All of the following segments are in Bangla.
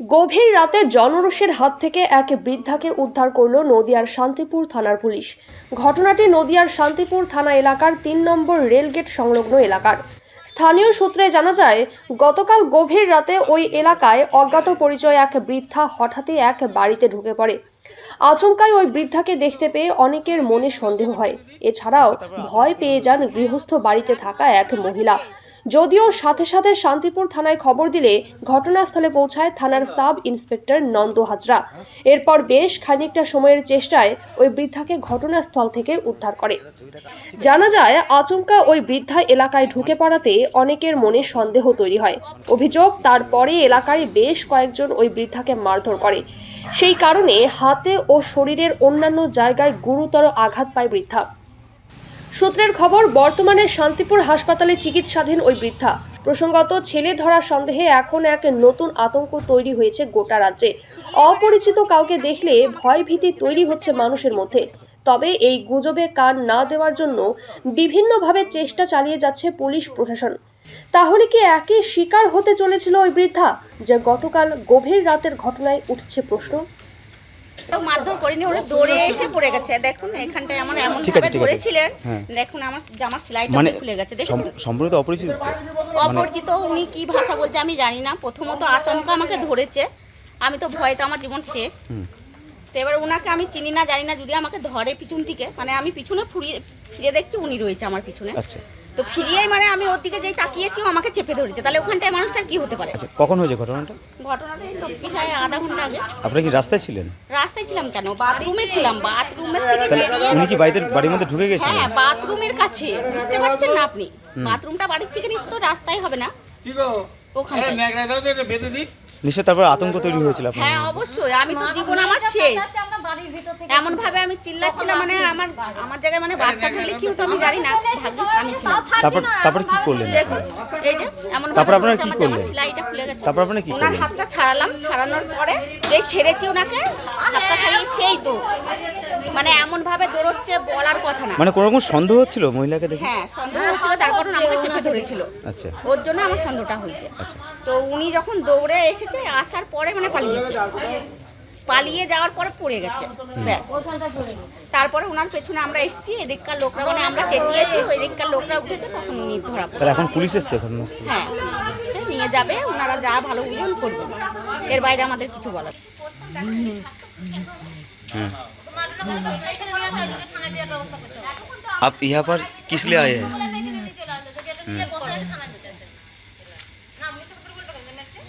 গভীর রাতে জনরোষের হাত থেকে এক বৃদ্ধাকে উদ্ধার করল নদিয়ার শান্তিপুর থানার পুলিশ। ঘটনাটি নদিয়ার শান্তিপুর থানা এলাকার তিন নম্বর রেলগেট সংলগ্ন এলাকার। স্থানীয় সূত্রে জানা যায়, গতকাল গভীর রাতে ওই এলাকায় অজ্ঞাত পরিচয় এক বৃদ্ধা হঠাৎই এক বাড়িতে ঢুকে পড়ে। আচমকায় ওই বৃদ্ধাকে দেখতে পেয়ে অনেকের মনে সন্দেহ হয়। এছাড়াও ভয় পেয়ে যান গৃহস্থ বাড়িতে থাকা এক মহিলা। যদিও সাথে সাথে শান্তিপুর থানায় খবর দিলে ঘটনাস্থলে পৌঁছায় থানার সাব ইন্সপেক্টর নন্দ হাজরা। এরপর বেশ খানিকটা সময়ের চেষ্টায় ওই বৃদ্ধাকে ঘটনাস্থল থেকে উদ্ধার করে। জানা যায়, আচমকা ওই বৃদ্ধা এলাকায় ঢুকে পড়াতে অনেকের মনে সন্দেহ তৈরি হয়। অভিযোগ তারপরে এলাকায় বেশ কয়েকজন ওই বৃদ্ধাকে মারধর করে। সেই কারণে হাতে ও শরীরের অন্যান্য জায়গায় গুরুতর আঘাত পায় বৃদ্ধা। সূত্রের খবর, বর্তমানে শান্তিপুর হাসপাতালে চিকিৎসাধীন ওই বৃদ্ধা। প্রসঙ্গত, ছেলে ধরা সন্দেহে এখন এক নতুন আতঙ্ক তৈরি হয়েছে গোটা রাজ্যে। অপরিচিত কাউকে দেখলে ভয় ভীতি তৈরি হচ্ছে মানুষের মধ্যে। তবে এই গুজবে কান না দেওয়ার জন্য বিভিন্নভাবে চেষ্টা চালিয়ে যাচ্ছে পুলিশ প্রশাসন। তাহলে কি একই শিকার হতে চলেছিল ওই বৃদ্ধা, যে গতকাল গভীর রাতের ঘটনায় উঠছে প্রশ্ন? মারধর করিনি ওরা দৌড়ে এসে পড়ে গেছে। দেখুন এখানটায় এমন এমন ভাবে। ধরেছিলেন। দেখুন আমার জামার সেলাইটা মানে খুলে গেছে। দেখেছেন? সম্পূর্ণ অপরিচিত? মানে অপরিচিত উনি কি ভাষা বলছে আমি জানি না। প্রথমত আচমকা আমাকে ধরেছে। আমি তো ভয় তো আমার জীবন শেষ। তো এবার ওনাকে আমি চিনি না জানি না যদি আমাকে ধরে পিছন থেকে মানে আমি পিছনে ফুরিয়ে ফিরে দেখছি উনি রয়েছে আমার পিছনে। আচ্ছা। তো ফিরিয়েই মানে আমি ওর দিকে যেই তাকিয়েছি আমাকে চেপে ধরেছে। তাহলে ওখানটায় মানুষটার কি হতে পারে? আচ্ছা কখন হয়েছে ঘটনাটা? ঘটনাটা তো প্রায় আধা ঘণ্টা আগে। আপনি কি রাস্তায় ছিলেন? রাস্তায় ছিলাম কেন? বাথরুমে ছিলাম বাথরুমের থেকে বেরিয়ে উনি কি বাড়িতে বাড়ির মধ্যে ঢুকে গেছিলেন হ্যাঁ বাথরুমের কাছে। বুঝতে পারছেন না আপনি? বাথরুমটা বাড়ির থেকে নিচ তো রাস্তায় হবে না। কি গো? ওখানে আরে ম্যাগরা দাও তো এটা বেঁধে দিই নিশ্চয় তারপর আতঙ্ক তৈরি হয়েছিল আপনার হ্যাঁ অবশ্যই। আমি তো জীবন আমার শেষ। এমন ভাবে আমি চিল্লাচ্ছিলাম মানে আমার আমার জায়গায় মানে বাচ্চা থাকলে কি হতো আমি জানি না। ভাগ্যিস আমি ছিলাম। তারপর তারপর কি করলেন দেখুন এই যে এমন তারপর আপনারা কি করলেন? সেলাইটা খুলে গেছে। তারপর আপনারা কি ওনার? হাতটা ছাড়ালাম ছাড়ানোর পরে যেই ছেড়েছি ওনাকে হাতটা ছাড়িয়ে সেই তো। মানে এমন ভাবে দৌড়চ্ছে বলার কথা না। মানে কোনো রকম সন্দেহ হচ্ছিল মহিলাকে দেখে? হ্যাঁ সন্দেহ হচ্ছিল তারপর আমাকে চেপে ধরেছিল। আচ্ছা। ওর জন্য আমার সন্দেহটা হয়েছে। আচ্ছা। তো উনি যখন দৌড়ে এসেছে আসার পরে মানে পালিয়েছে পালিয়ে যাওয়ার পরে পড়ে গেছে ব্যাস তারপরে ওনার পেছনে আমরা এসেছি এদিককার লোকরা মানে আমরা চেঁচিয়েছি ওই দিককার লোকরা উঠেছে তখন উনি ধরা পড়ে তাহলে এখন পুলিশ এসছে ঘটনাস্থলে হ্যাঁ এসছে, নিয়ে যাবে ওনারা যা ভালো বুঝবেন করবেন এর বাইরে আমাদের কিছু বলার हाँ आप यहाँ पर किस लिए आए हैं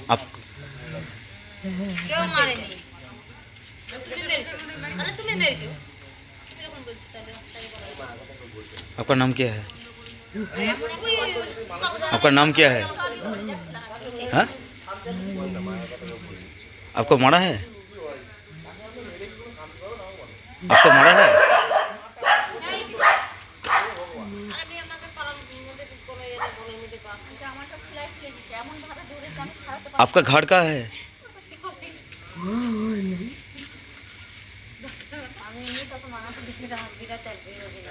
आप কেউ মারেনি आपका नाम क्या है? आपका नाम क्या है? हाँ? आपको मरा है? आपको मारा है? आपका घर का है? daha bir de tedbir edin.